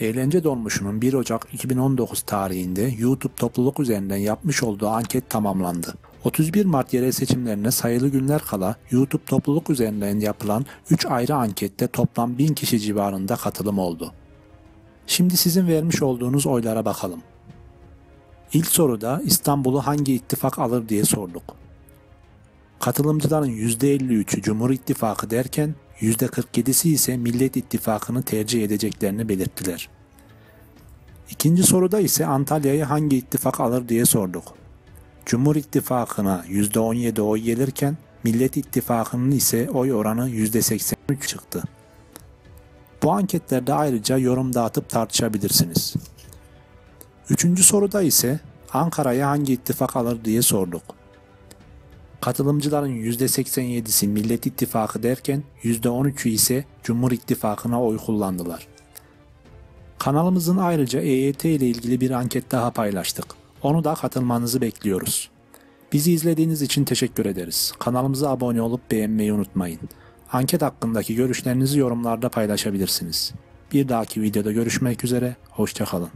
Eğlence Dolmuşu'nun 1 Ocak 2019 tarihinde YouTube topluluk üzerinden yapmış olduğu anket tamamlandı. 31 Mart yerel seçimlerine sayılı günler kala YouTube topluluk üzerinden yapılan 3 ayrı ankette toplam 1000 kişi civarında katılım oldu. Şimdi sizin vermiş olduğunuz oylara bakalım. İlk soruda İstanbul'u hangi ittifak alır diye sorduk. Katılımcıların %53'ü Cumhur İttifakı derken %47'si ise Millet İttifakı'nı tercih edeceklerini belirttiler. İkinci soruda ise Antalya'yı hangi ittifak alır diye sorduk. Cumhur İttifakı'na %17 oy gelirken Millet İttifakı'nın ise oy oranı %83 çıktı. Bu anketlerde ayrıca yorum dağıtıp tartışabilirsiniz. Üçüncü soruda ise Ankara'ya hangi ittifak alır diye sorduk. Katılımcıların %87'si Millet İttifakı derken %13'ü ise Cumhur İttifakı'na oy kullandılar. Kanalımızın ayrıca EYT ile ilgili bir anket daha paylaştık. Onu da katılmanızı bekliyoruz. Bizi izlediğiniz için teşekkür ederiz. Kanalımıza abone olup beğenmeyi unutmayın. Anket hakkındaki görüşlerinizi yorumlarda paylaşabilirsiniz. Bir dahaki videoda görüşmek üzere, hoşçakalın.